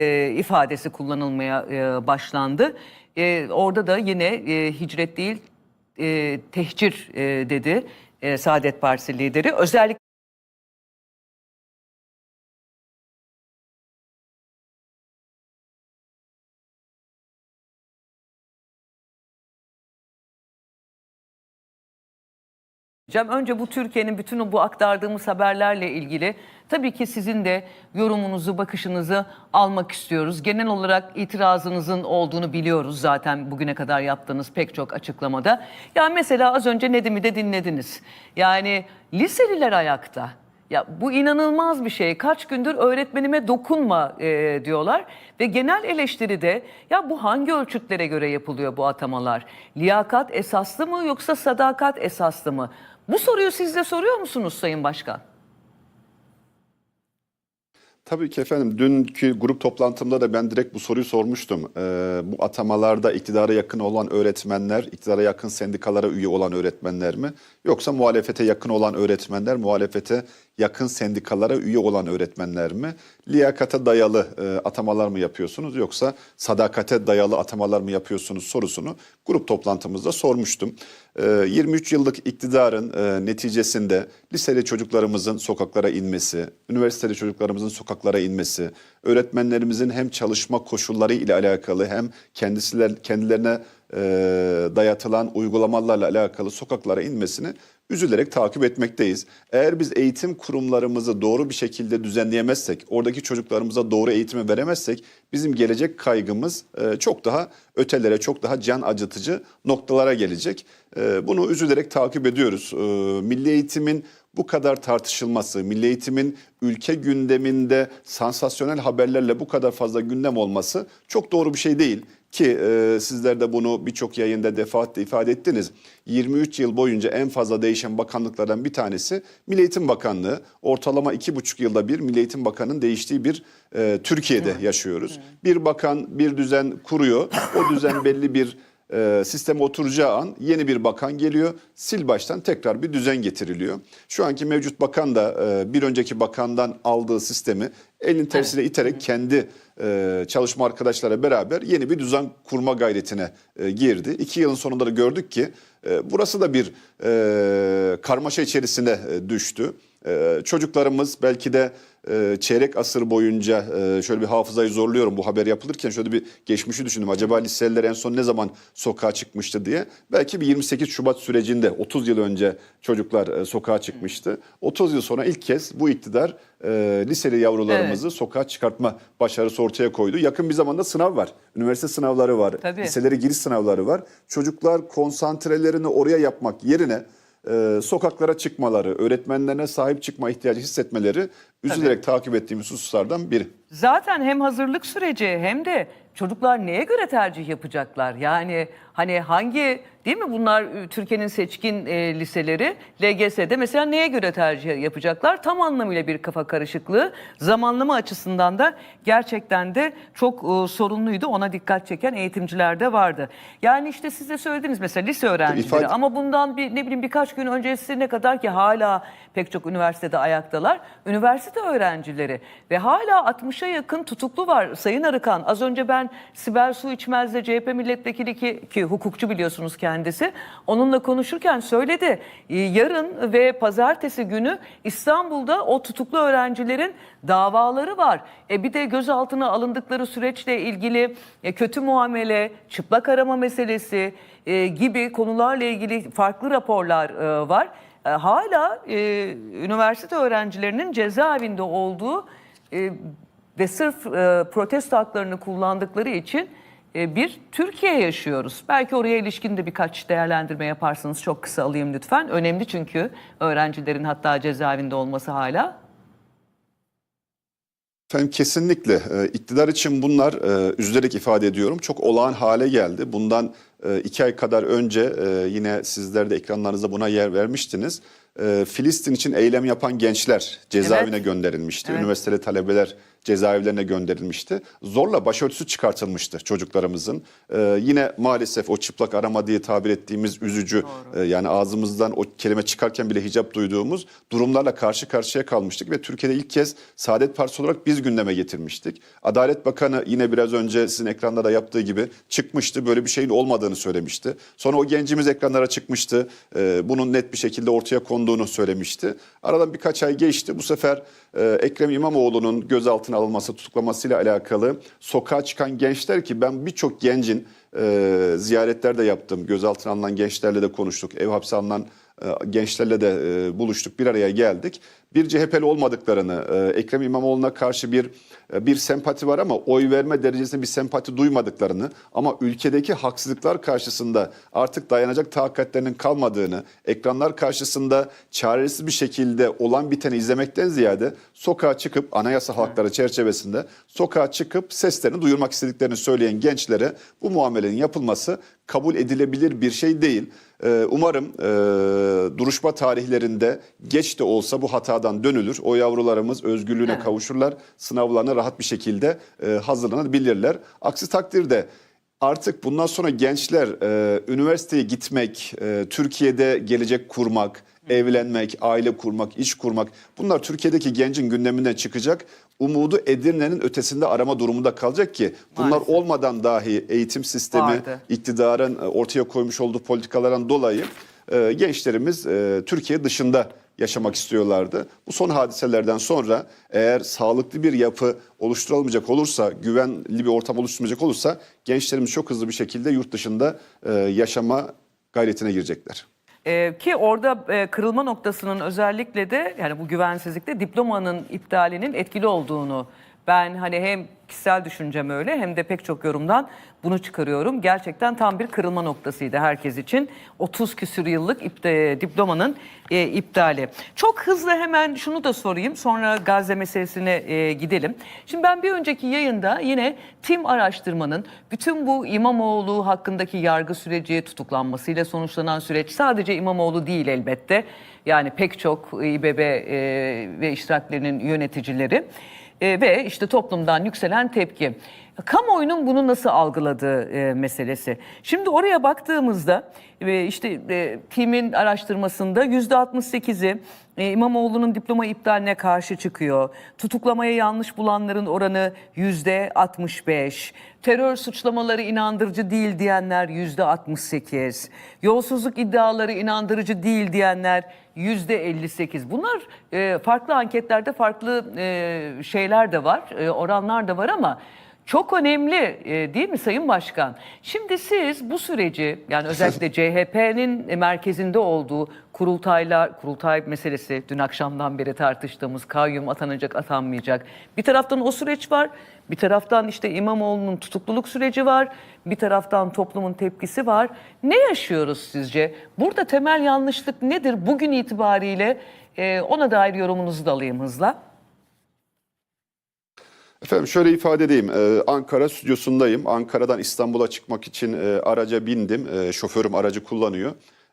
e, ifadesi kullanılmaya e, başlandı. E, orada da yine e, hicret değil e, tehcir e, dedi e, Saadet Partisi lideri. Özellikle Cem önce bu Türkiye'nin bütün bu aktardığımız haberlerle ilgili tabii ki sizin de yorumunuzu, bakışınızı almak istiyoruz. Genel olarak itirazınızın olduğunu biliyoruz zaten bugüne kadar yaptığınız pek çok açıklamada. Ya mesela az önce Nedim'i de dinlediniz. Yani liseliler ayakta. Ya bu inanılmaz bir şey. Kaç gündür öğretmenime dokunma e, diyorlar ve genel eleştiride ya bu hangi ölçütlere göre yapılıyor bu atamalar? Liyakat esaslı mı yoksa sadakat esaslı mı? Bu soruyu siz de soruyor musunuz Sayın Başkan? Tabii ki efendim dünkü grup toplantımda da ben direkt bu soruyu sormuştum. Ee, bu atamalarda iktidara yakın olan öğretmenler, iktidara yakın sendikalara üye olan öğretmenler mi? Yoksa muhalefete yakın olan öğretmenler, muhalefete yakın sendikalara üye olan öğretmenler mi? Liyakata dayalı e, atamalar mı yapıyorsunuz yoksa sadakate dayalı atamalar mı yapıyorsunuz sorusunu grup toplantımızda sormuştum. E, 23 yıllık iktidarın e, neticesinde liseli çocuklarımızın sokaklara inmesi, üniversiteli çocuklarımızın sokaklara inmesi, öğretmenlerimizin hem çalışma koşulları ile alakalı hem kendisiler kendilerine e, dayatılan uygulamalarla alakalı sokaklara inmesini üzülerek takip etmekteyiz. Eğer biz eğitim kurumlarımızı doğru bir şekilde düzenleyemezsek, oradaki çocuklarımıza doğru eğitimi veremezsek bizim gelecek kaygımız e, çok daha ötelere, çok daha can acıtıcı noktalara gelecek. E, bunu üzülerek takip ediyoruz. E, milli eğitimin bu kadar tartışılması, milli eğitimin ülke gündeminde sansasyonel haberlerle bu kadar fazla gündem olması çok doğru bir şey değil. Ki e, sizler de bunu birçok yayında defaatle ifade ettiniz. 23 yıl boyunca en fazla değişen bakanlıklardan bir tanesi Milli Eğitim Bakanlığı. Ortalama iki buçuk yılda bir Milli Eğitim Bakanı'nın değiştiği bir e, Türkiye'de yaşıyoruz. Bir bakan bir düzen kuruyor. O düzen belli bir e, sisteme oturacağı an yeni bir bakan geliyor. Sil baştan tekrar bir düzen getiriliyor. Şu anki mevcut bakan da e, bir önceki bakandan aldığı sistemi elin tersiyle iterek kendi e, çalışma arkadaşlara beraber yeni bir düzen kurma gayretine e, girdi. İki yılın sonunda da gördük ki e, burası da bir e, karmaşa içerisine e, düştü. E, çocuklarımız belki de e, çeyrek asır boyunca e, şöyle bir hafızayı zorluyorum bu haber yapılırken şöyle bir geçmişi düşündüm. Acaba liseliler en son ne zaman sokağa çıkmıştı diye. Belki bir 28 Şubat sürecinde 30 yıl önce çocuklar e, sokağa çıkmıştı. 30 yıl sonra ilk kez bu iktidar e, liseli yavrularımızı sokağa çıkartma başarısı ortaya koydu. Yakın bir zamanda sınav var. Üniversite sınavları var. Tabii. Liselere giriş sınavları var. Çocuklar konsantrelerini oraya yapmak yerine e, sokaklara çıkmaları, öğretmenlerine sahip çıkma ihtiyacı hissetmeleri üzülerek takip ettiğimiz hususlardan biri. Zaten hem hazırlık süreci hem de çocuklar neye göre tercih yapacaklar? Yani hani hangi değil mi bunlar Türkiye'nin seçkin e, liseleri LGS'de mesela neye göre tercih yapacaklar? Tam anlamıyla bir kafa karışıklığı. Zamanlama açısından da gerçekten de çok e, sorunluydu. Ona dikkat çeken eğitimciler de vardı. Yani işte siz de söylediniz mesela lise öğrencileri İfade- ama bundan bir ne bileyim birkaç gün öncesine kadar ki hala pek çok üniversitede ayaktalar. Üniversite öğrencileri ve hala 60'a yakın tutuklu var. Sayın Arıkan az önce ben Sibel Su İçmez'le CHP milletvekili ki, ki hukukçu biliyorsunuz kendisi. Onunla konuşurken söyledi. e, Yarın ve pazartesi günü İstanbul'da o tutuklu öğrencilerin davaları var. E bir de gözaltına alındıkları süreçle ilgili e, kötü muamele, çıplak arama meselesi e, gibi konularla ilgili farklı raporlar var. Hala üniversite öğrencilerinin cezaevinde olduğu ve sırf protesto haklarını kullandıkları için bir Türkiye yaşıyoruz. Belki oraya ilişkin de birkaç değerlendirme yaparsanız çok kısa alayım lütfen. Önemli çünkü öğrencilerin hatta cezaevinde olması hala. Efendim kesinlikle e, iktidar için bunlar e, üzülerek ifade ediyorum çok olağan hale geldi. Bundan e, iki ay kadar önce e, yine sizler de ekranlarınızda buna yer vermiştiniz. E, Filistin için eylem yapan gençler cezaevine Evet. gönderilmişti. Evet. Üniversiteli talebeler cezaevlerine gönderilmişti. Zorla başörtüsü çıkartılmıştı çocuklarımızın. Ee, yine maalesef o çıplak arama diye tabir ettiğimiz üzücü e, yani ağzımızdan o kelime çıkarken bile hicap duyduğumuz durumlarla karşı karşıya kalmıştık ve Türkiye'de ilk kez Saadet Partisi olarak biz gündeme getirmiştik. Adalet Bakanı yine biraz önce sizin ekranda da yaptığı gibi çıkmıştı. Böyle bir şeyin olmadığını söylemişti. Sonra o gencimiz ekranlara çıkmıştı. Ee, bunun net bir şekilde ortaya konduğunu söylemişti. Aradan birkaç ay geçti. Bu sefer e, Ekrem İmamoğlu'nun gözaltına alınması, tutuklamasıyla alakalı sokağa çıkan gençler ki ben birçok gencin e, ziyaretler de yaptım. Gözaltına alınan gençlerle de konuştuk. Ev hapse alınan gençlerle de e, buluştuk. Bir araya geldik. Bir CHP'li olmadıklarını, e, Ekrem İmamoğlu'na karşı bir e, bir sempati var ama oy verme derecesinde bir sempati duymadıklarını ama ülkedeki haksızlıklar karşısında artık dayanacak takatlerinin kalmadığını, ekranlar karşısında çaresiz bir şekilde olan biteni izlemekten ziyade sokağa çıkıp anayasa hakları çerçevesinde sokağa çıkıp seslerini duyurmak istediklerini söyleyen gençlere bu muamelenin yapılması kabul edilebilir bir şey değil. Ee, Umarım e, duruşma tarihlerinde geç de olsa bu hatadan dönülür. O yavrularımız özgürlüğüne Evet. kavuşurlar, sınavlarına rahat bir şekilde e, hazırlanabilirler. Aksi takdirde artık bundan sonra gençler e, üniversiteye gitmek, e, Türkiye'de gelecek kurmak, evlenmek, aile kurmak, iş kurmak bunlar Türkiye'deki gencin gündeminden çıkacak. Umudu Edirne'nin ötesinde arama durumunda kalacak ki bunlar Maalesef. olmadan dahi eğitim sistemi, Vardı. iktidarın e, ortaya koymuş olduğu politikalardan dolayı e, gençlerimiz e, Türkiye dışında yaşamak istiyorlardı. Bu son hadiselerden sonra eğer sağlıklı bir yapı oluşturulamayacak olursa, güvenli bir ortam oluşturulmayacak olursa gençlerimiz çok hızlı bir şekilde yurt dışında e, yaşama gayretine girecekler. Ee, ki orada e, kırılma noktasının özellikle de yani bu güvensizlikte diplomanın iptalinin etkili olduğunu ben hani hem kişisel düşüncem öyle hem de pek çok yorumdan bunu çıkarıyorum. Gerçekten tam bir kırılma noktasıydı herkes için. 30 küsür yıllık ipte, diplomanın e, iptali. Çok hızlı hemen şunu da sorayım sonra Gazze meselesine e, gidelim. Şimdi ben bir önceki yayında yine tim araştırmanın bütün bu İmamoğlu hakkındaki yargı süreci tutuklanmasıyla sonuçlanan süreç sadece İmamoğlu değil elbette. Yani pek çok İBB e, ve iştiraklerinin yöneticileri e, ve işte toplumdan yükselen tepki. Kamuoyunun bunu nasıl algıladığı e, meselesi. Şimdi oraya baktığımızda ve işte e, timin araştırmasında yüzde 68'i e, İmamoğlu'nun diploma iptaline karşı çıkıyor. Tutuklamaya yanlış bulanların oranı yüzde 65. Terör suçlamaları inandırıcı değil diyenler yüzde 68. Yolsuzluk iddiaları inandırıcı değil diyenler yüzde 58. Bunlar e, farklı anketlerde farklı e, şeyler de var, e, oranlar da var ama çok önemli e, değil mi Sayın Başkan? Şimdi siz bu süreci yani özellikle CHP'nin merkezinde olduğu kurultaylar, kurultay meselesi dün akşamdan beri tartıştığımız kayyum atanacak atanmayacak. Bir taraftan o süreç var, bir taraftan işte İmamoğlu'nun tutukluluk süreci var, bir taraftan toplumun tepkisi var. Ne yaşıyoruz sizce? Burada temel yanlışlık nedir bugün itibariyle? E, ona dair yorumunuzu da alayım hızla. Efendim şöyle ifade edeyim. Ee, Ankara stüdyosundayım. Ankara'dan İstanbul'a çıkmak için e, araca bindim. E, şoförüm aracı kullanıyor.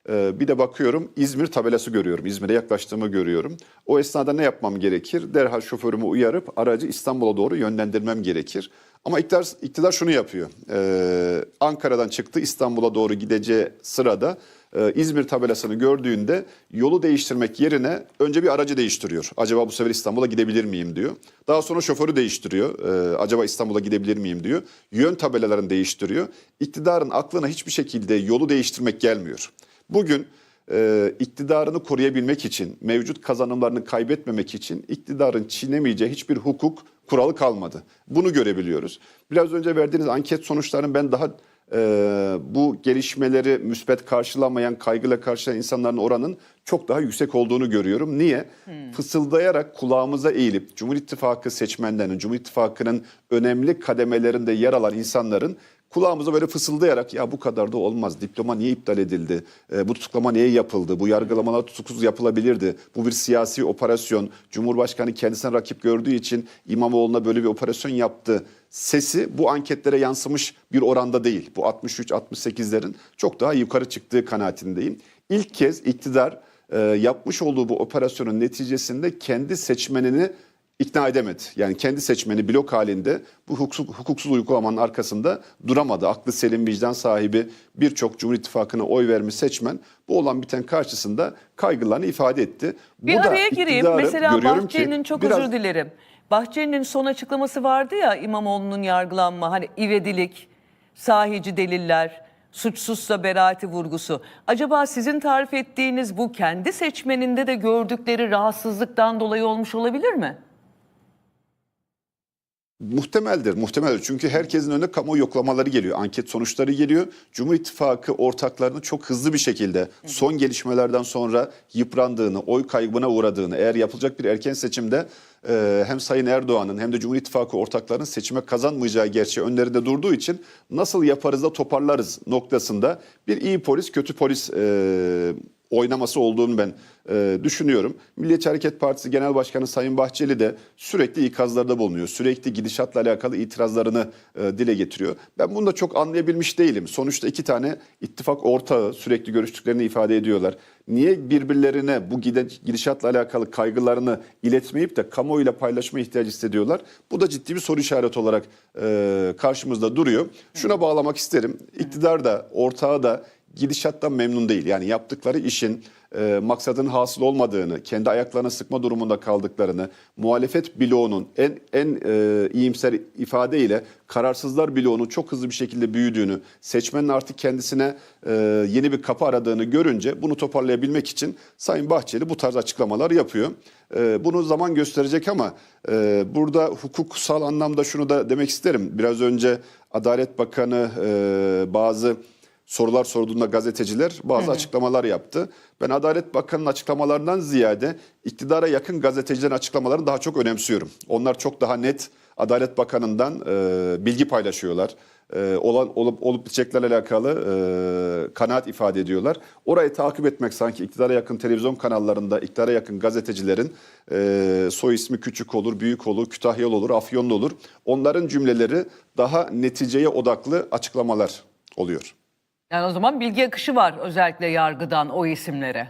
E, bir de bakıyorum İzmir tabelası görüyorum. İzmir'e yaklaştığımı görüyorum. O esnada ne yapmam gerekir? Derhal şoförümü uyarıp aracı İstanbul'a doğru yönlendirmem gerekir. Ama iktidar, iktidar şunu yapıyor. E, Ankara'dan çıktı İstanbul'a doğru gideceği sırada e, İzmir tabelasını gördüğünde yolu değiştirmek yerine önce bir aracı değiştiriyor. Acaba bu sefer İstanbul'a gidebilir miyim diyor. Daha sonra şoförü değiştiriyor. E, acaba İstanbul'a gidebilir miyim diyor. Yön tabelalarını değiştiriyor. İktidarın aklına hiçbir şekilde yolu değiştirmek gelmiyor. Bugün e, iktidarını koruyabilmek için, mevcut kazanımlarını kaybetmemek için iktidarın çiğnemeyeceği hiçbir hukuk kuralı kalmadı. Bunu görebiliyoruz. Biraz önce verdiğiniz anket sonuçlarının ben daha e, bu gelişmeleri müspet karşılamayan, kaygıyla karşılayan insanların oranın çok daha yüksek olduğunu görüyorum. Niye? Fısıldayarak kulağımıza eğilip Cumhur İttifakı seçmenlerinin, Cumhur İttifakı'nın önemli kademelerinde yer alan insanların kulağımıza böyle fısıldayarak ya bu kadar da olmaz. Diploma niye iptal edildi? E, bu tutuklama niye yapıldı? Bu yargılamalar tutuksuz yapılabilirdi. Bu bir siyasi operasyon. Cumhurbaşkanı kendisine rakip gördüğü için İmamoğlu'na böyle bir operasyon yaptı. Sesi bu anketlere yansımış bir oranda değil. Bu 63-68'lerin çok daha yukarı çıktığı kanaatindeyim. İlk kez iktidar e, yapmış olduğu bu operasyonun neticesinde kendi seçmenini ikna edemedi. Yani kendi seçmeni blok halinde bu hukuksuz, hukuksuz uygulamanın arkasında duramadı. Aklı selim vicdan sahibi birçok Cumhur İttifakı'na oy vermiş seçmen bu olan biten karşısında kaygılarını ifade etti. Bir bu araya gireyim. Mesela Bahçeli'nin çok biraz- özür dilerim. Bahçeli'nin son açıklaması vardı ya İmamoğlu'nun yargılanma hani ivedilik, sahici deliller, suçsuzsa beraati vurgusu. Acaba sizin tarif ettiğiniz bu kendi seçmeninde de gördükleri rahatsızlıktan dolayı olmuş olabilir mi? Muhtemeldir, muhtemeldir. Çünkü herkesin önüne kamuoyu yoklamaları geliyor, anket sonuçları geliyor. Cumhur İttifakı ortaklarını çok hızlı bir şekilde son gelişmelerden sonra yıprandığını, oy kaybına uğradığını, eğer yapılacak bir erken seçimde e, hem Sayın Erdoğan'ın hem de Cumhur İttifakı ortaklarının seçime kazanmayacağı gerçeği önlerinde durduğu için nasıl yaparız da toparlarız noktasında bir iyi polis, kötü polis e, oynaması olduğunu ben e, düşünüyorum. Milliyetçi Hareket Partisi Genel Başkanı Sayın Bahçeli de sürekli ikazlarda bulunuyor. Sürekli gidişatla alakalı itirazlarını e, dile getiriyor. Ben bunu da çok anlayabilmiş değilim. Sonuçta iki tane ittifak ortağı sürekli görüştüklerini ifade ediyorlar. Niye birbirlerine bu gidişatla alakalı kaygılarını iletmeyip de kamuoyuyla paylaşma ihtiyacı hissediyorlar? Bu da ciddi bir soru işareti olarak e, karşımızda duruyor. Şuna bağlamak isterim. İktidar da ortağı da gidişattan memnun değil. Yani yaptıkları işin e, maksadının hasıl olmadığını, kendi ayaklarına sıkma durumunda kaldıklarını, muhalefet bloğunun en en e, iyimser ifadeyle kararsızlar bloğunun çok hızlı bir şekilde büyüdüğünü, seçmenin artık kendisine e, yeni bir kapı aradığını görünce bunu toparlayabilmek için Sayın Bahçeli bu tarz açıklamalar yapıyor. E, bunu zaman gösterecek ama e, burada hukuksal anlamda şunu da demek isterim. Biraz önce Adalet Bakanı e, bazı sorular sorduğunda gazeteciler bazı açıklamalar yaptı. Ben Adalet Bakanı'nın açıklamalarından ziyade iktidara yakın gazetecilerin açıklamalarını daha çok önemsiyorum. Onlar çok daha net Adalet Bakanı'ndan e, bilgi paylaşıyorlar. E, olan olup olup biteceklerle alakalı e, kanaat ifade ediyorlar. Orayı takip etmek sanki iktidara yakın televizyon kanallarında iktidara yakın gazetecilerin e, soy ismi küçük olur, büyük olur, Kütahyalı olur, Afyonlu olur. Onların cümleleri daha neticeye odaklı açıklamalar oluyor. Yani o zaman bilgi akışı var özellikle yargıdan o isimlere.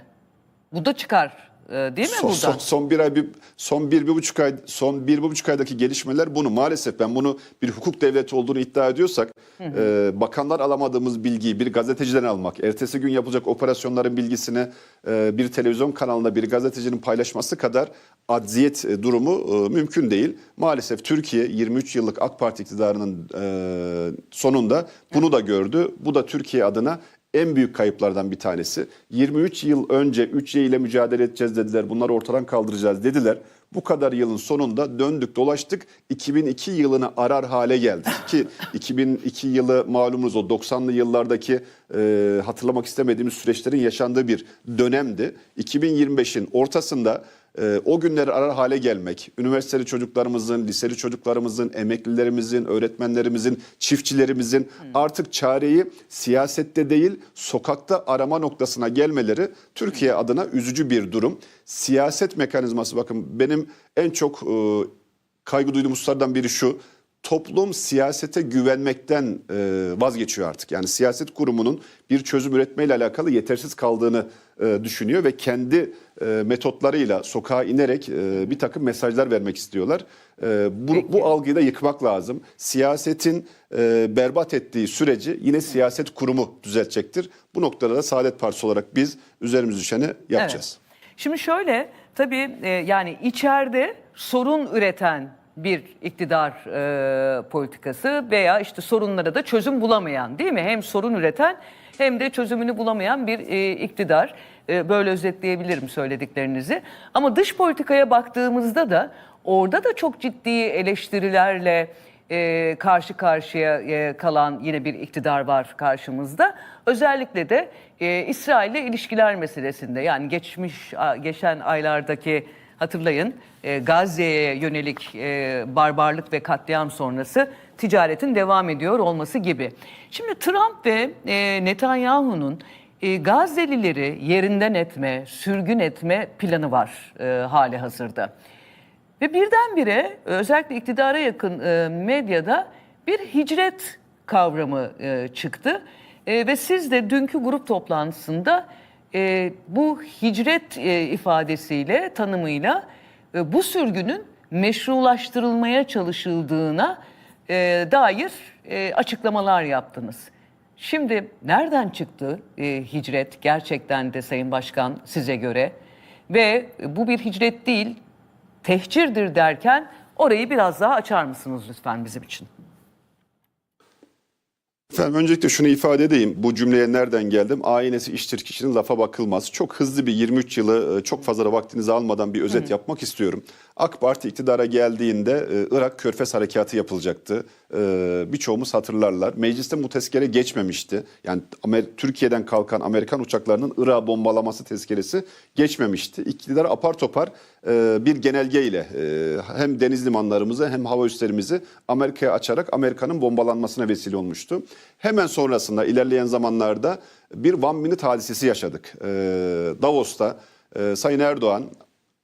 Bu da çıkar e, değil mi Son, buradan? son, son bir ay bir son bir, bir buçuk ay son bir, bir buçuk aydaki gelişmeler bunu maalesef ben bunu bir hukuk devleti olduğunu iddia ediyorsak e, bakanlar alamadığımız bilgiyi bir gazeteciden almak, ertesi gün yapılacak operasyonların bilgisini e, bir televizyon kanalında bir gazetecinin paylaşması kadar acziyet e, durumu e, mümkün değil. Maalesef Türkiye 23 yıllık AK Parti iktidarının e, sonunda bunu da gördü. Bu da Türkiye adına en büyük kayıplardan bir tanesi. 23 yıl önce 3Y ile mücadele edeceğiz dediler. Bunları ortadan kaldıracağız dediler. Bu kadar yılın sonunda döndük dolaştık 2002 yılını arar hale geldik. Ki 2002 yılı malumunuz o 90'lı yıllardaki e, hatırlamak istemediğimiz süreçlerin yaşandığı bir dönemdi. 2025'in ortasında e, o günleri arar hale gelmek, üniversiteli çocuklarımızın, liseli çocuklarımızın, emeklilerimizin, öğretmenlerimizin, çiftçilerimizin artık çareyi siyasette değil sokakta arama noktasına gelmeleri Türkiye adına üzücü bir durum. Siyaset mekanizması bakın benim en çok e, kaygı duyduğum hususlardan biri şu. Toplum siyasete güvenmekten e, vazgeçiyor artık. Yani siyaset kurumunun bir çözüm üretmeyle alakalı yetersiz kaldığını e, düşünüyor ve kendi e, metotlarıyla sokağa inerek e, bir takım mesajlar vermek istiyorlar. E, bu, bu algıyı da yıkmak lazım. Siyasetin e, berbat ettiği süreci yine siyaset kurumu düzeltecektir. Bu noktada da Saadet Partisi olarak biz üzerimize düşeni yapacağız. Evet. Şimdi şöyle tabii e, yani içeride sorun üreten bir iktidar e, politikası veya işte sorunlara da çözüm bulamayan değil mi? Hem sorun üreten hem de çözümünü bulamayan bir e, iktidar. E, böyle özetleyebilirim söylediklerinizi. Ama dış politikaya baktığımızda da orada da çok ciddi eleştirilerle e, karşı karşıya e, kalan yine bir iktidar var karşımızda. Özellikle de e, İsrail ile ilişkiler meselesinde yani geçmiş geçen aylardaki hatırlayın e, Gazze'ye yönelik e, barbarlık ve katliam sonrası ticaretin devam ediyor olması gibi. Şimdi Trump ve e, Netanyahu'nun e, Gazze'lileri yerinden etme, sürgün etme planı var e, hali hazırda. Ve birdenbire özellikle iktidara yakın e, medyada bir hicret kavramı e, çıktı. E, ve siz de dünkü grup toplantısında e, bu hicret e, ifadesiyle, tanımıyla e, bu sürgünün meşrulaştırılmaya çalışıldığına e, dair e, açıklamalar yaptınız. Şimdi nereden çıktı e, hicret gerçekten de Sayın Başkan size göre? Ve bu bir hicret değil, tehcirdir derken orayı biraz daha açar mısınız lütfen bizim için? Efendim öncelikle şunu ifade edeyim. Bu cümleye nereden geldim? Aynesi iştir kişinin lafa bakılmaz. Çok hızlı bir 23 yılı e, çok fazla vaktinizi almadan bir özet yapmak istiyorum. AK Parti iktidara geldiğinde e, Irak Körfez Harekatı yapılacaktı. E, Birçoğumuz hatırlarlar. Mecliste bu tezkere geçmemişti. Yani Amer- Türkiye'den kalkan Amerikan uçaklarının Irak'ı bombalaması tezkeresi geçmemişti. İktidar apar topar e, bir genelgeyle e, hem deniz limanlarımızı hem hava üslerimizi Amerika'ya açarak Amerika'nın bombalanmasına vesile olmuştu. Hemen sonrasında ilerleyen zamanlarda bir one minute hadisesi yaşadık. E, Davos'ta e, Sayın Erdoğan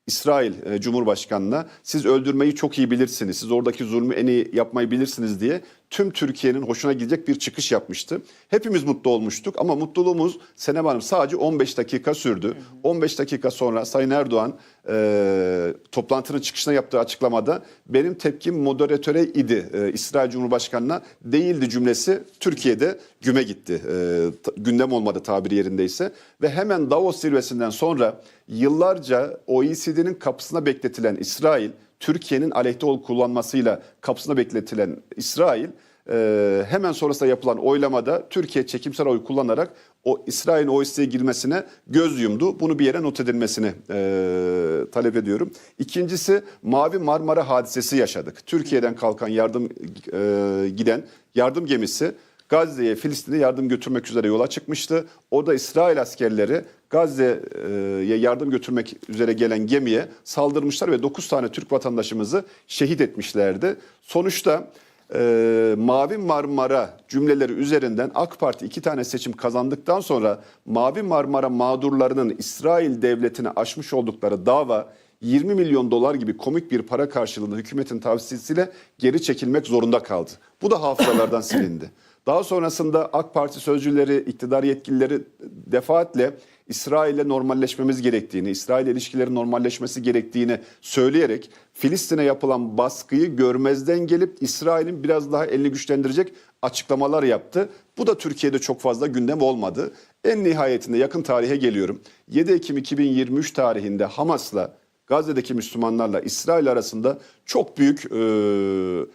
İsrail e, Cumhurbaşkanı'na siz öldürmeyi çok iyi bilirsiniz, siz oradaki zulmü en iyi yapmayı bilirsiniz diye tüm Türkiye'nin hoşuna gidecek bir çıkış yapmıştı. Hepimiz mutlu olmuştuk ama mutluluğumuz Senem Hanım sadece 15 dakika sürdü. 15 dakika sonra Sayın Erdoğan e, toplantının çıkışına yaptığı açıklamada benim tepkim moderatöre idi. E, İsrail Cumhurbaşkanı'na değildi cümlesi Türkiye'de güme gitti. E, gündem olmadı tabiri yerindeyse. Ve hemen Davos zirvesinden sonra yıllarca OECD'nin kapısına bekletilen İsrail, Türkiye'nin aleyhte ol kullanmasıyla kapısına bekletilen İsrail e, hemen sonrasında yapılan oylamada Türkiye çekimsel oy kullanarak o İsrail'in OECD'ye girmesine göz yumdu. Bunu bir yere not edilmesini e, talep ediyorum. İkincisi Mavi Marmara hadisesi yaşadık. Türkiye'den kalkan yardım e, giden yardım gemisi Gazze'ye, Filistin'e yardım götürmek üzere yola çıkmıştı. Orada İsrail askerleri Gazze'ye yardım götürmek üzere gelen gemiye saldırmışlar ve 9 tane Türk vatandaşımızı şehit etmişlerdi. Sonuçta e, Mavi Marmara cümleleri üzerinden AK Parti iki tane seçim kazandıktan sonra Mavi Marmara mağdurlarının İsrail devletine açmış oldukları dava 20 milyon dolar gibi komik bir para karşılığında hükümetin tavsiyesiyle geri çekilmek zorunda kaldı. Bu da hafızalardan silindi. Daha sonrasında AK Parti sözcüleri, iktidar yetkilileri defaatle İsrail'le normalleşmemiz gerektiğini, İsrail ilişkilerin normalleşmesi gerektiğini söyleyerek Filistin'e yapılan baskıyı görmezden gelip İsrail'in biraz daha elini güçlendirecek açıklamalar yaptı. Bu da Türkiye'de çok fazla gündem olmadı. En nihayetinde yakın tarihe geliyorum. 7 Ekim 2023 tarihinde Hamas'la Gazze'deki Müslümanlarla İsrail arasında çok büyük e,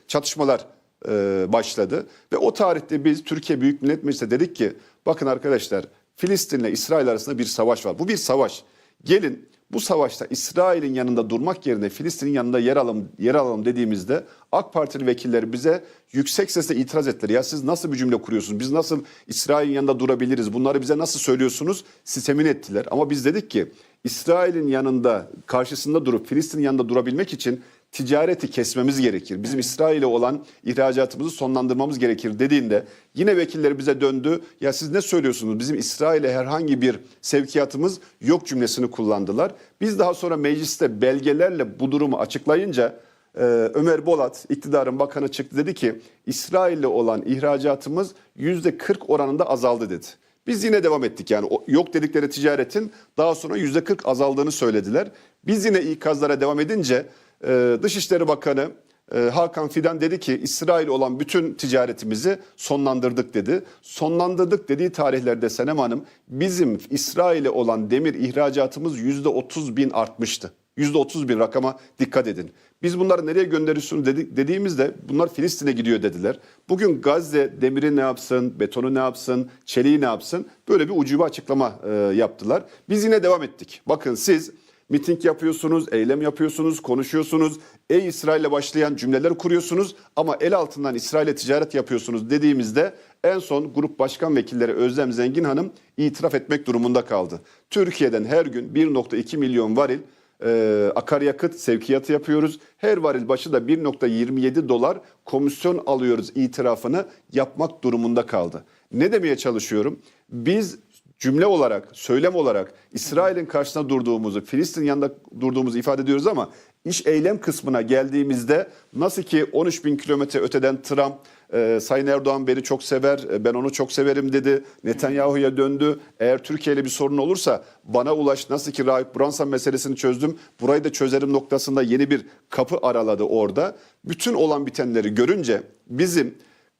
çatışmalar e, başladı. Ve o tarihte biz Türkiye Büyük Millet Meclisi'ne dedik ki bakın arkadaşlar Filistin'le İsrail arasında bir savaş var. Bu bir savaş. Gelin bu savaşta İsrail'in yanında durmak yerine Filistin'in yanında yer alalım, yer alalım dediğimizde AK Partili vekilleri bize yüksek sesle itiraz ettiler. Ya siz nasıl bir cümle kuruyorsunuz? Biz nasıl İsrail'in yanında durabiliriz? Bunları bize nasıl söylüyorsunuz? Sistemin ettiler. Ama biz dedik ki İsrail'in yanında karşısında durup Filistin'in yanında durabilmek için ticareti kesmemiz gerekir. Bizim İsrail'e olan ihracatımızı sonlandırmamız gerekir dediğinde yine vekiller bize döndü. Ya siz ne söylüyorsunuz? Bizim İsrail'e herhangi bir sevkiyatımız yok cümlesini kullandılar. Biz daha sonra mecliste belgelerle bu durumu açıklayınca e, Ömer Bolat iktidarın bakanı çıktı dedi ki İsrail'le olan ihracatımız %40 oranında azaldı dedi. Biz yine devam ettik yani yok dedikleri ticaretin daha sonra %40 azaldığını söylediler. Biz yine ikazlara devam edince ee, Dışişleri Bakanı e, Hakan Fidan dedi ki İsrail olan bütün ticaretimizi sonlandırdık dedi. Sonlandırdık dediği tarihlerde Senem Hanım bizim İsrail'e olan demir ihracatımız %30 bin artmıştı. %30 bin rakama dikkat edin. Biz bunları nereye gönderiyorsun dedik, dediğimizde bunlar Filistin'e gidiyor dediler. Bugün Gazze demiri ne yapsın, betonu ne yapsın, çeliği ne yapsın böyle bir ucube açıklama e, yaptılar. Biz yine devam ettik. Bakın siz miting yapıyorsunuz, eylem yapıyorsunuz, konuşuyorsunuz. Ey İsrail'le başlayan cümleler kuruyorsunuz ama el altından İsrail'e ticaret yapıyorsunuz dediğimizde en son grup başkan vekilleri Özlem Zengin Hanım itiraf etmek durumunda kaldı. Türkiye'den her gün 1.2 milyon varil e, akaryakıt sevkiyatı yapıyoruz. Her varil başı da 1.27 dolar komisyon alıyoruz itirafını yapmak durumunda kaldı. Ne demeye çalışıyorum? Biz cümle olarak, söylem olarak İsrail'in karşısında durduğumuzu, Filistin yanında durduğumuzu ifade ediyoruz ama İş eylem kısmına geldiğimizde nasıl ki 13 bin kilometre öteden Trump e, Sayın Erdoğan beni çok sever, e, ben onu çok severim dedi. Netanyahu'ya döndü. Eğer Türkiye ile bir sorun olursa bana ulaş. Nasıl ki Rahip Brunson meselesini çözdüm. Burayı da çözerim noktasında yeni bir kapı araladı orada. Bütün olan bitenleri görünce bizim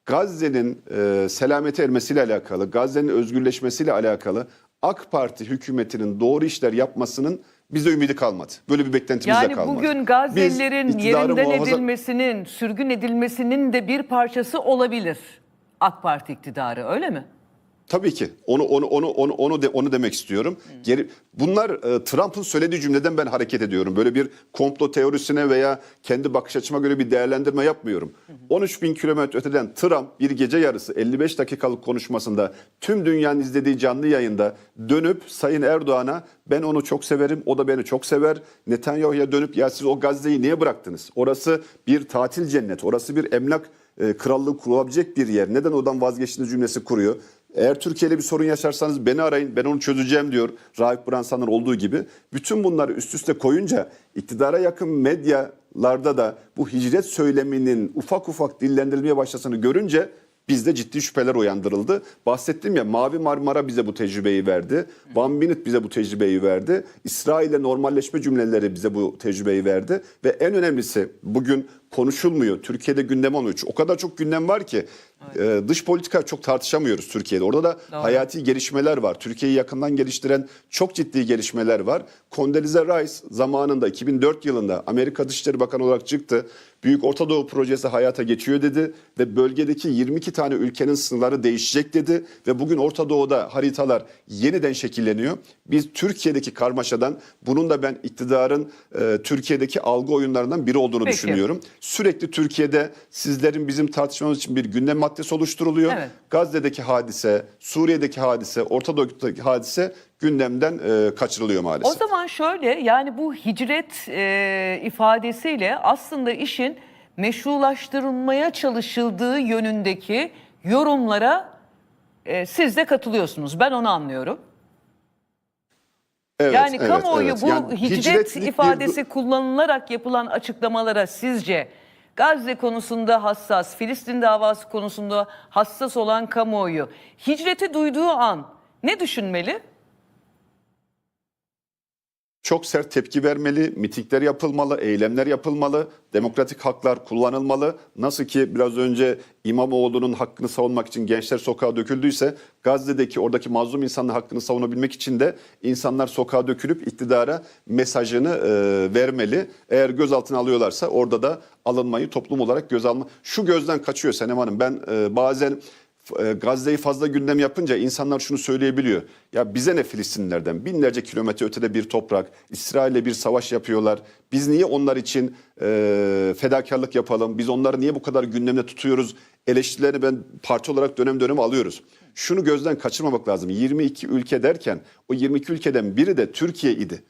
Gazze'nin e, selamete ermesiyle alakalı, Gazze'nin özgürleşmesiyle alakalı AK Parti hükümetinin doğru işler yapmasının bize ümidi kalmadı. Böyle bir beklentimiz de Yani kalmadı. bugün Gazze'lilerin yerinden muhafaza- edilmesinin, sürgün edilmesinin de bir parçası olabilir AK Parti iktidarı öyle mi? Tabii ki. Onu onu onu onu onu de, onu demek istiyorum. Geri bunlar e, Trump'ın söylediği cümleden ben hareket ediyorum. Böyle bir komplo teorisine veya kendi bakış açıma göre bir değerlendirme yapmıyorum. 13 bin kilometre öteden Trump bir gece yarısı 55 dakikalık konuşmasında tüm dünyanın izlediği canlı yayında dönüp Sayın Erdoğan'a ben onu çok severim, o da beni çok sever. Netanyahu'ya dönüp ya siz o Gazze'yi niye bıraktınız? Orası bir tatil cennet, orası bir emlak e, krallığı kurulabilecek bir yer. Neden odan vazgeçtiniz cümlesi kuruyor. Eğer Türkiye ile bir sorun yaşarsanız beni arayın ben onu çözeceğim diyor Raif Branson'ın olduğu gibi. Bütün bunları üst üste koyunca iktidara yakın medyalarda da bu hicret söyleminin ufak ufak dillendirilmeye başlasını görünce bizde ciddi şüpheler uyandırıldı. Bahsettim ya Mavi Marmara bize bu tecrübeyi verdi. One Minute bize bu tecrübeyi verdi. İsrail'le normalleşme cümleleri bize bu tecrübeyi verdi. Ve en önemlisi bugün konuşulmuyor. Türkiye'de gündem olmuyor. O kadar çok gündem var ki e, dış politika çok tartışamıyoruz Türkiye'de. Orada da Doğru. hayati gelişmeler var. Türkiye'yi yakından geliştiren çok ciddi gelişmeler var. Condoleezza Rice zamanında 2004 yılında Amerika Dışişleri Bakanı olarak çıktı. Büyük Orta Doğu Projesi hayata geçiyor dedi ve bölgedeki 22 tane ülkenin sınırları değişecek dedi ve bugün Orta Doğu'da haritalar yeniden şekilleniyor. Biz Türkiye'deki karmaşadan bunun da ben iktidarın e, Türkiye'deki algı oyunlarından biri olduğunu Peki. düşünüyorum. Sürekli Türkiye'de sizlerin bizim tartışmamız için bir gündem maddesi oluşturuluyor. Evet. Gazze'deki hadise, Suriye'deki hadise, Orta Doğu'daki hadise gündemden e, kaçırılıyor maalesef. O zaman şöyle yani bu hicret e, ifadesiyle aslında işin meşrulaştırılmaya çalışıldığı yönündeki yorumlara e, siz de katılıyorsunuz. Ben onu anlıyorum. Evet, yani evet, kamuoyu evet. bu Yani hicret hicretlik bir- ifadesi kullanılarak yapılan açıklamalara sizce Gazze konusunda hassas, Filistin davası konusunda hassas olan kamuoyu hicreti duyduğu an ne düşünmeli? Çok sert tepki vermeli, mitingler yapılmalı, eylemler yapılmalı, demokratik haklar kullanılmalı. Nasıl ki biraz önce İmamoğlu'nun hakkını savunmak için gençler sokağa döküldüyse Gazze'deki oradaki mazlum insanların hakkını savunabilmek için de insanlar sokağa dökülüp iktidara mesajını e, vermeli. Eğer gözaltına alıyorlarsa orada da alınmayı toplum olarak göz alma. Şu gözden kaçıyor Senem Hanım ben e, bazen Gazze'yi fazla gündem yapınca insanlar şunu söyleyebiliyor. Ya bize ne Filistinlilerden? Binlerce kilometre ötede bir toprak. İsrail'le bir savaş yapıyorlar. Biz niye onlar için e, fedakarlık yapalım? Biz onları niye bu kadar gündemde tutuyoruz? Eleştirilerini ben parti olarak dönem dönem alıyoruz. Şunu gözden kaçırmamak lazım. 22 ülke derken o 22 ülkeden biri de Türkiye idi.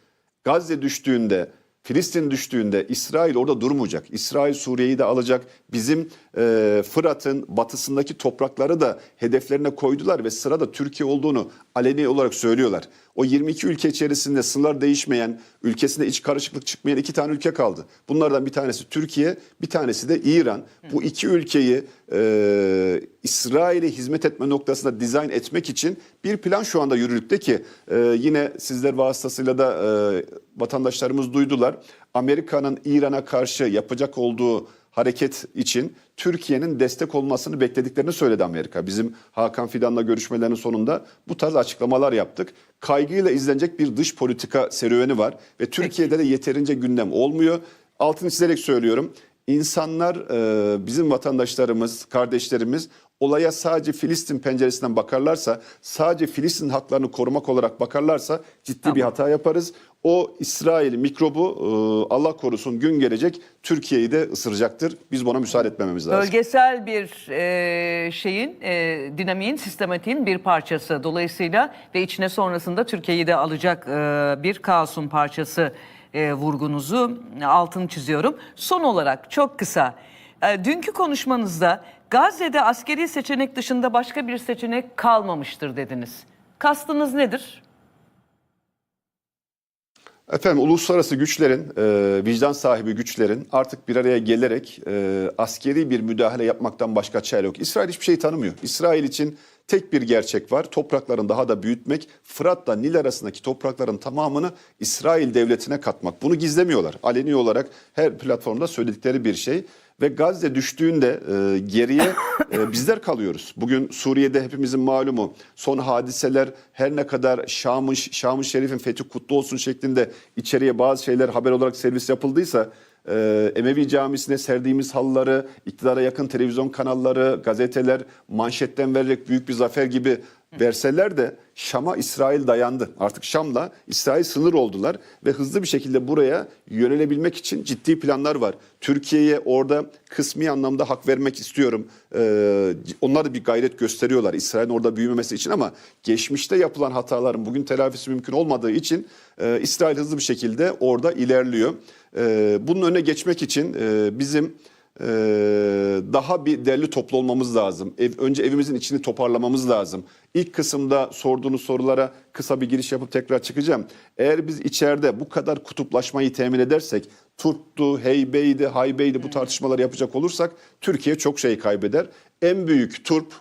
Gazze düştüğünde Filistin düştüğünde İsrail orada durmayacak. İsrail Suriye'yi de alacak. Bizim e, Fırat'ın batısındaki toprakları da hedeflerine koydular ve sırada Türkiye olduğunu aleni olarak söylüyorlar. O 22 ülke içerisinde sınırlar değişmeyen, ülkesinde iç karışıklık çıkmayan iki tane ülke kaldı. Bunlardan bir tanesi Türkiye, bir tanesi de İran. Bu iki ülkeyi e, İsrail'e hizmet etme noktasında dizayn etmek için bir plan şu anda yürürlükte ki e, yine sizler vasıtasıyla da e, vatandaşlarımız duydular. Amerika'nın İran'a karşı yapacak olduğu hareket için Türkiye'nin destek olmasını beklediklerini söyledi Amerika. Bizim Hakan Fidan'la görüşmelerin sonunda bu tarz açıklamalar yaptık. Kaygıyla izlenecek bir dış politika serüveni var ve Türkiye'de de yeterince gündem olmuyor. Altını çizerek söylüyorum. İnsanlar, e, bizim vatandaşlarımız, kardeşlerimiz olaya sadece Filistin penceresinden bakarlarsa, sadece Filistin haklarını korumak olarak bakarlarsa ciddi bir hata yaparız. O İsrail mikrobu e, Allah korusun gün gelecek Türkiye'yi de ısıracaktır. Biz buna müsaade etmememiz lazım. Bölgesel bir e, şeyin, e, dinamiğin, sistematiğin bir parçası. Dolayısıyla ve içine sonrasında Türkiye'yi de alacak e, bir kaosun parçası e, vurgunuzu altını çiziyorum. Son olarak çok kısa, e, dünkü konuşmanızda Gazze'de askeri seçenek dışında başka bir seçenek kalmamıştır dediniz. Kastınız nedir? Efendim uluslararası güçlerin, e, vicdan sahibi güçlerin artık bir araya gelerek e, askeri bir müdahale yapmaktan başka çare yok. İsrail hiçbir şey tanımıyor. İsrail için tek bir gerçek var. Topraklarını daha da büyütmek, Fırat'la Nil arasındaki toprakların tamamını İsrail devletine katmak. Bunu gizlemiyorlar. Aleni olarak her platformda söyledikleri bir şey. Ve Gazze düştüğünde e, geriye e, bizler kalıyoruz. Bugün Suriye'de hepimizin malumu son hadiseler her ne kadar Şam-ı Şam Şerif'in fethi kutlu olsun şeklinde içeriye bazı şeyler haber olarak servis yapıldıysa e, Emevi Camisi'ne serdiğimiz halıları, iktidara yakın televizyon kanalları, gazeteler manşetten vererek büyük bir zafer gibi verseler de Şam'a İsrail dayandı. Artık Şam'la İsrail sınır oldular ve hızlı bir şekilde buraya yönelebilmek için ciddi planlar var. Türkiye'ye orada kısmi anlamda hak vermek istiyorum. Ee, onlar da bir gayret gösteriyorlar İsrail'in orada büyümemesi için ama geçmişte yapılan hataların bugün telafisi mümkün olmadığı için e, İsrail hızlı bir şekilde orada ilerliyor. E, bunun önüne geçmek için e, bizim ee, daha bir derli toplu olmamız lazım. Ev, önce evimizin içini toparlamamız lazım. İlk kısımda sorduğunuz sorulara kısa bir giriş yapıp tekrar çıkacağım. Eğer biz içeride bu kadar kutuplaşmayı temin edersek, Turk'tu, Heybeydi, Haybeydi bu tartışmaları yapacak olursak Türkiye çok şey kaybeder. En büyük turp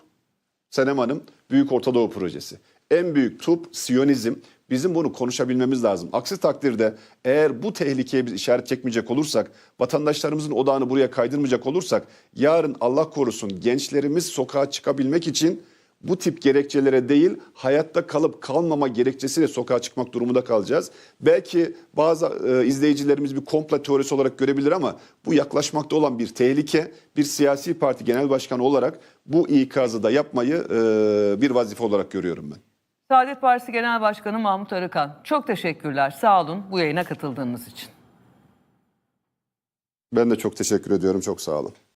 Senem Hanım Büyük Orta Doğu Projesi. En büyük turp Siyonizm. Bizim bunu konuşabilmemiz lazım. Aksi takdirde eğer bu tehlikeye biz işaret çekmeyecek olursak, vatandaşlarımızın odağını buraya kaydırmayacak olursak, yarın Allah korusun gençlerimiz sokağa çıkabilmek için bu tip gerekçelere değil, hayatta kalıp kalmama gerekçesiyle sokağa çıkmak durumunda kalacağız. Belki bazı e, izleyicilerimiz bir komplo teorisi olarak görebilir ama bu yaklaşmakta olan bir tehlike. Bir siyasi parti genel başkanı olarak bu ikazı da yapmayı e, bir vazife olarak görüyorum ben. Saadet Partisi Genel Başkanı Mahmut Arıkan. Çok teşekkürler. Sağ olun bu yayına katıldığınız için. Ben de çok teşekkür ediyorum. Çok sağ olun.